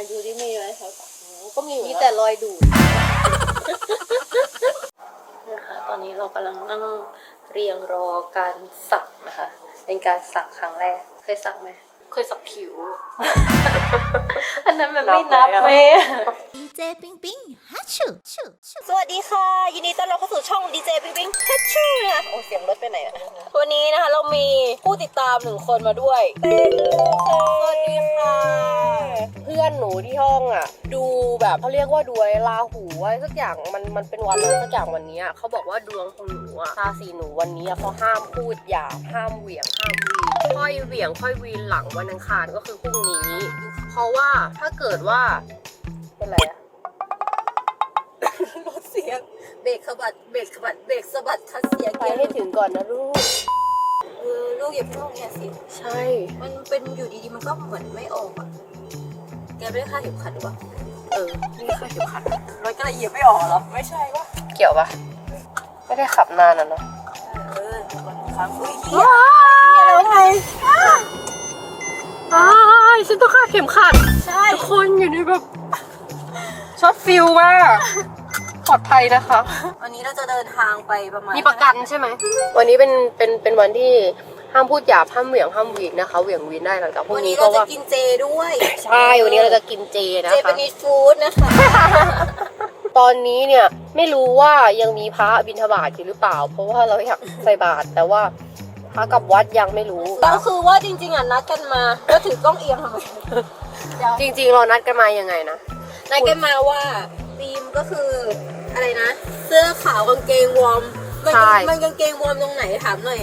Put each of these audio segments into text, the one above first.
ไปดูที่มีไหมครับก็มีมีมีแต่แต่รอยดูดนะคะตอนนี้เรากำลังนั่งเรียงรอการสักนะคะ เป็นการสักครั้งแรก เคยสักไหม เคยสักผิว อันนั้นมันไม่นับไหมดีเจปิงปิงฮัชชูชูชูสวัสดีค่ะ ยินดีต้อนรับเข้าสู่ช่องดีเจปิงปิงฮัชชูนะคะโอ้เสียงรถไปไหนอะวันนี้นะคะเรามีผู้ติดตามหนึ่งคนมาด้วยเป็นสวัสดีค่ะ เพื่อนหนูที่ห้องอะ ดูแบบเขาเรียกว่าดูไอ้ลาหูอะไรสักอย่างมันมันเป็นวันอะไรสักอย่างวันนี้อะเขาบอกว่าดวงของหนูอะราศีหนูวันนี้อะเขาห้ามพูดหยาบห้ามเหวี่ยงห้ามวีน ค่อยเหวี่ยงค่อยวีนหลังวันอังคารก็คือพรุ่งนี้ เพราะว่าถ้าเกิดว่าเป็นไรอะ รถเสียงเบรกขบัดเบรกขบัดเบรกสะบัดคัดเสียงไปให้ถึงก่อนนะลูก เออลูกอย่าเพิ่งลงเนี่ยสิ ใช่ มันเป็นอยู่ดีๆ มันก็เหมือนไม่ออกอะแกไม่ได้ค่าดเข็มขัดหรือเปล่าเออนี่ค่ะเข็มขัดรถก็เลยเหยียบไม่ออกเหรอ ไม่ใช่วะเกี่ยวปะไม่ได้ขับนานอะเนาะเออก่อนครั้งอุ้ยเฮีย ฉันต้องคาดเข็มขัดใช่ทุกคนอยู่ในแบบช็อตฟิลมากปลอดภัยนะคะ วันนี้เราจะเดินทางไปประมาณมีประกันใช่ไหม วันนี้เป็นเป็นเป็นวันที่ห้ามพูดหยาบห้ามเหวี่ยงห้ามหวีดนะคะเหวี่ยงวีนได้หลังจากพรุ่วังนนี้นี้เพเราราะจะว่ากินเจด้วยใช่วันนี้เราจะกินเจนะเจคะ เป็นนิฟู้ดนะคะ ตอนนี้เนี่ยไม่รู้ว่ายังมีพระบิณฑบาตอยู่หรือเปล่า เพราะว่าเราอยากใส่บาตรแต่ว่าพ ระกับวัดยังไม่รู้ ก็คือว่าจริง ๆอะนัดกันมาแล้วถือกล้องเอียงทำไมจริง ๆ เรานัดกันมายังไงนะ นัดกันมาว่าธีมก็คืออะไรนะ เสื้อขาวกางเกงวอร์มมันใช่ มันกางเกงวอร์มตรงไหนถามหน่อย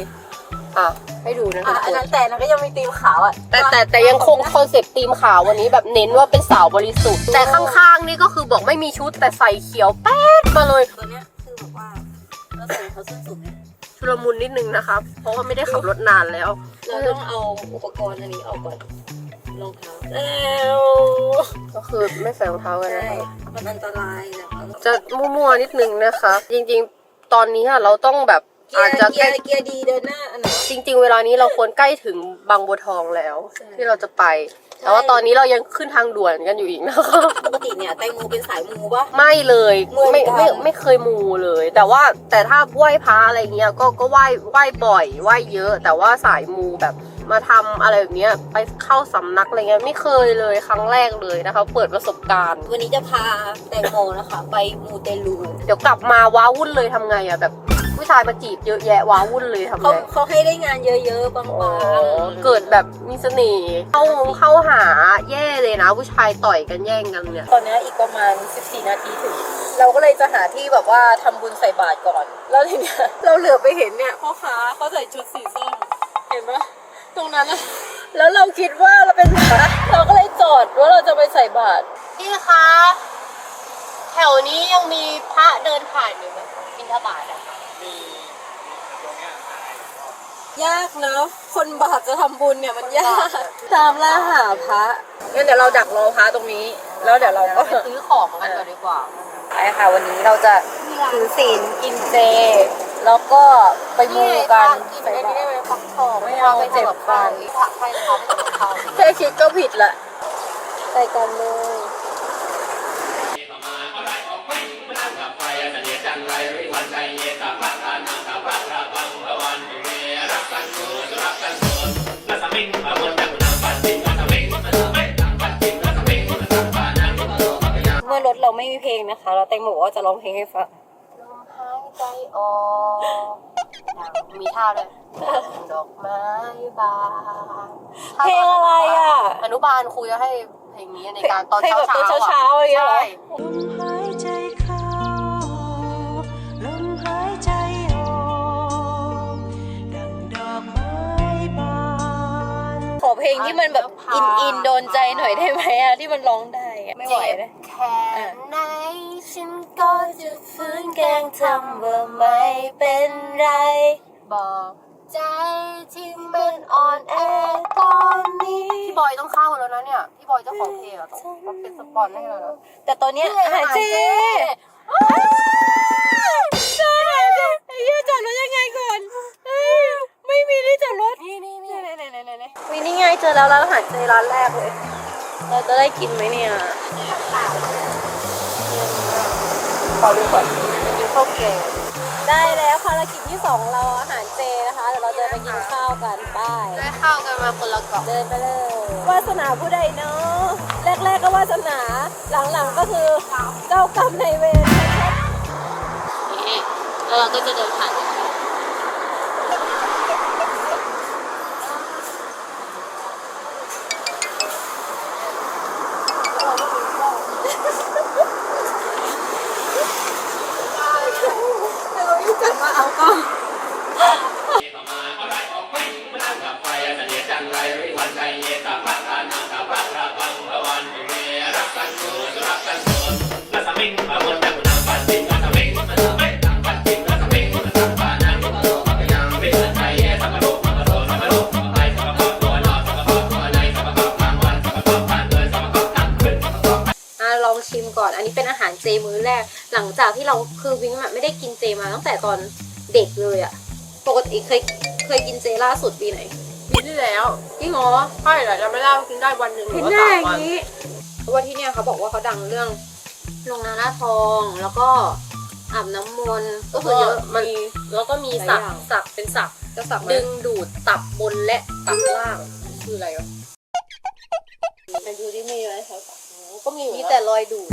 อะให้ดูนะอะคะอันนั้นแต่นั้นก็ยังมีธีมขาวอะแต่แต่แต่ยังคงคอนเซ็ปต์ธีมขาววันนี้แบบเน้นว่าเป็นสาวบริสุทธิ์ แต่ข้างๆนี่ก็คือบอกไม่มีชุดแต่ใส่เขียวแป๊ดมาเลย ตัวเนี้ยคือแบบว่าเราใส่เขาส้นสูงเนี่ยชุ ลมุนนิดนึงนะครับเพราะว่าไม่ได้ขับรถนานแล้ว เราต้องเอาอุปกรณ์อันนี้ออกก่อนรองเท้าแล้วก็คือไม่ใส่รองเท้ากันใช่นะคะมันอันตรายนะจะมั่วๆนิดนึงนะคะ จริงๆ ตอนนี้อะเราต้องแบบ เกียอาจร์จะเกีใกยล้ ร์เกียร์ดีเดินหน้าอันไหน จริง ๆ เวลานี้เราควรใกล้ถึงบางบัวทองแล้ว ใช่ ที่เราจะไป แต่ว่าตอนนี้เรายังขึ้นทางด่วนกันอยู่อีกนะคะ ปกติเนี่ยแตงโมเป็นสายมูปะไม่เลยเหมือนไม่กันไม่ไม่เคยมูเลย แต่ว่าแต่ถ้าไหว้พระอะไรเงี้ยก็ก็ไหว้ไหว้บ่อยไหว้เยอะ แต่ว่าสายมูแบบมาทำอะไรแบบเนี้ยไปเข้าสำนักอะไรเงี้ยไม่เคยเลยครั้งแรกเลยนะคะ เปิดประสบการณ์ วันนี้จะพาแตงโมนะคะ ไปมูเตลู เดี๋ยวกลับมาว้าวุ่นเลยทำไงอะแบบ ผู้ชายมาจีบเยอะแยะว้าวุ่นเลยทำเขาไงเขาให้ได้งานเยอะๆบางอ๋อๆเกิดแบบมีเสน่ห์เข้าเข้าหาแย่เลยนะผู้ชายต่อยกันแย่งกันเนี่ยตอนนี้อีกประมาณ 14 นาทีถึง เราก็เลยจะหาที่แบบว่าทำบุญใส่บาตรก่อน แล้วทีเนี้ยเราเหลือไปเห็นเนี่ยพ่อค้าเขาใส่ชุดสีส้มเห็นปะตรงนั้นอะแล้วเราคิดว่าเราเป็นพระเราก็เลยจอดว่าเราจะไปใส่บาตร พี่คะแถวนี้ยังมีพระเดินผ่านอยู่ไหมบินทบาทอะยากเนอะคนบาปจะทำบุญเนี่ยมันยากตามล่าหาพระงั้นเดี๋ยวเราดักรอพระตรงนี้ แล้วเดี๋ยวเราก็ ไปซื้อของกันก่อนดีกว่า ไปค่ะ วันนี้เราจะถือศีลกินเจ แล้วก็ไปมูกันกินใส่อันบานี้ได้ตไหมรฟักทองไม่เอาเจ็บฟัน ผักไฟเขาไม่ต้องเขาแค่คิดก็ผิดละไปกันเลย ไม่มีเพลงนะคะเราแตงโมบอกว่าจะร้องเพลงให้ฟังลมหายใจออกมีท่าด้วยดอกไม้บานเพลงอะไรอะ อนุบาลครูจะให้เพลงนี้ในการตอนเพลงเช้าแบบตอนๆเช้าๆอะไรอย่างเงี้ยเหรอใช่ลมหายใจเข้าลมหายใจออกดังดอกไม้บานขอเพลงที่มันแบบอินอินโดนใจหน่อยได้ไหมอะที่มันร้องได้อะไม่ไหวเจ็บนะ แค่ไหน ฉันก็จะฟื้นแกล้งทำว่าไม่เป็นไร บอกใจที่มันอ่อนแอตอนนี้ พี่บอยต้องเข้าแล้วนะเนี่ย พี่บอยเจ้าของเพลงอะต้องต้องเป็นสปอนให้เราแล้วแต่ตอนเนี้ยหายเจจอดหายเจไอ้เหี้ยจอดรถยังไงก่อนเฮ้ยไม่มีที่จอดรถนี่นี่นี่ไหนไหนไหนไหนวินี่ไงเจอแล้วร้านอาหารเจร้านแรกเลย เราจะได้กินไหมเนี่ยขอดูก่อนกินข้าวแกงได้แล้วภารกิจที่สองเราอาหารเจนะคะเดี๋ยวเราจะไปกินข้าวกันไป้ายได้ข้าวกันมาคนละกล่องเดินไปเลยวาสนาผู้ใดเนาะแรกๆก็วาสนาหลังๆก็คือเจ้ากรรมในายเวรนี่แล้วเราก็จะเดินผ่าน จากที่เราคือวิ้งอะไม่ได้กินเจมาตั้งแต่ตอนเด็กเลยอะปกติเคยเคยกินเจล่าสุดปีไหนปีที่แล้วจริงเหรอใช่แหละจำไม่ได้ว่ากินได้วันหนึ่งหรืเห็อนว่าหน้าสามอย่าวันงนี้เพราะว่าที่เนี่ยเขาบอกว่าเขาดังเรื่องลงนาหน้าทองแล้วก็อาบน้ำมนต์ก็คือเยอะมันมีแล้วก็มีหลายสักอย่างสักเป็นสักจะสับไหมดึงดูดตับบนและตับล่างคืออะไรวะไปดูที่มีอะไรเขาก็ มีมีแต่รอยดูด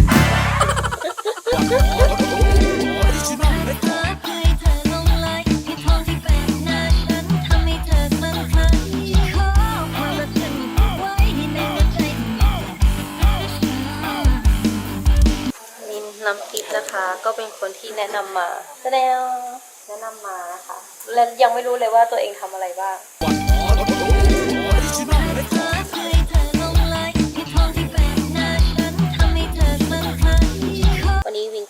มินน้ำทิพย์นะคะ ก็เป็นคนที่แนะนำมาแสดงแนะนำมานะคะ และยังไม่รู้เลยว่าตัวเองทำอะไรบ้าง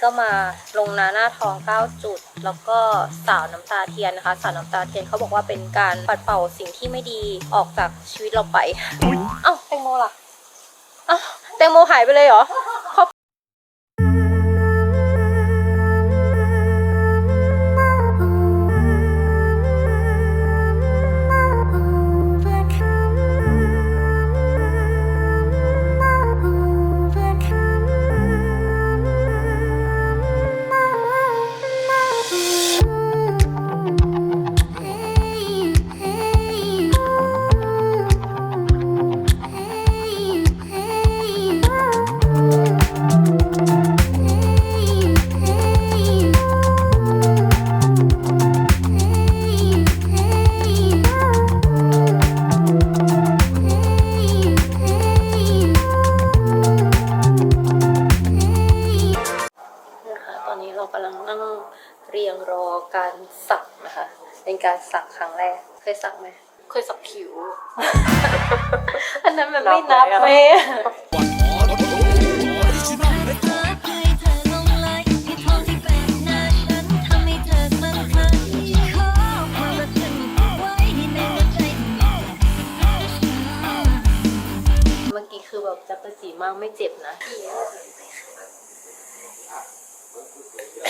ก็มาลงนาหน้าทอง 9 จุด แล้วก็สาวน้ำตาเทียนนะคะสาวน้ำตาเทียนเขาบอกว่าเป็นการปัดเป่าสิ่งที่ไม่ดีออกจากชีวิตเราไปเอ้าแตงโมล่ะเอ้าแตงโมหายไปเลยเหรอ นะคะ เป็นการสักครั้งแรก เคยสักไหม เคยสักคิ้วอันนั้นมันไม่นับนับไหไหมมเมื่อกี้คือแบบจักรจีมากไม่เจ็บนะ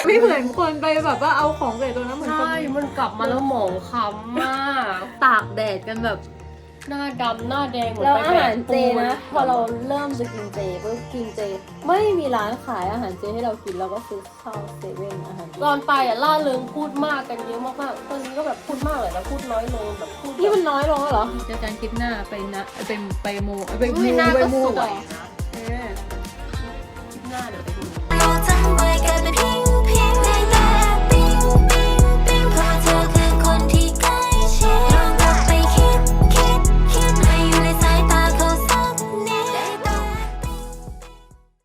ไม่เหมือนคนไปแบบว่าเอาของใส่ตัวนั้นเหมือนใช่ มันกลับมาแล้วหมองคล้ำมาก ตากแดดกันแบบหน้าดำหน้าแดงเหมือนแล้วไปอาแบหากรเจปูนะ พอเราเริ่มจะกินเจปุ๊บกินเจ ไม่มีร้านขายอาหารเจให้เรากินเราก็ซื้อข้าวเซเว่นอาหารเจตอนไปอะล่าเริงพูดมากกันเยอะมากๆตอนนี้ก็แบบพูดมากเลยนะพูดน้อยลงแบบพูดนี่มันน้อยลงแล้วเหรอ เจอกันคลิปหน้าไปนะไปไปโมไปอุ้ยมูหน้าไปก็มูสวต่อยนะเออคลิปหน้าเดี๋ยวไปดู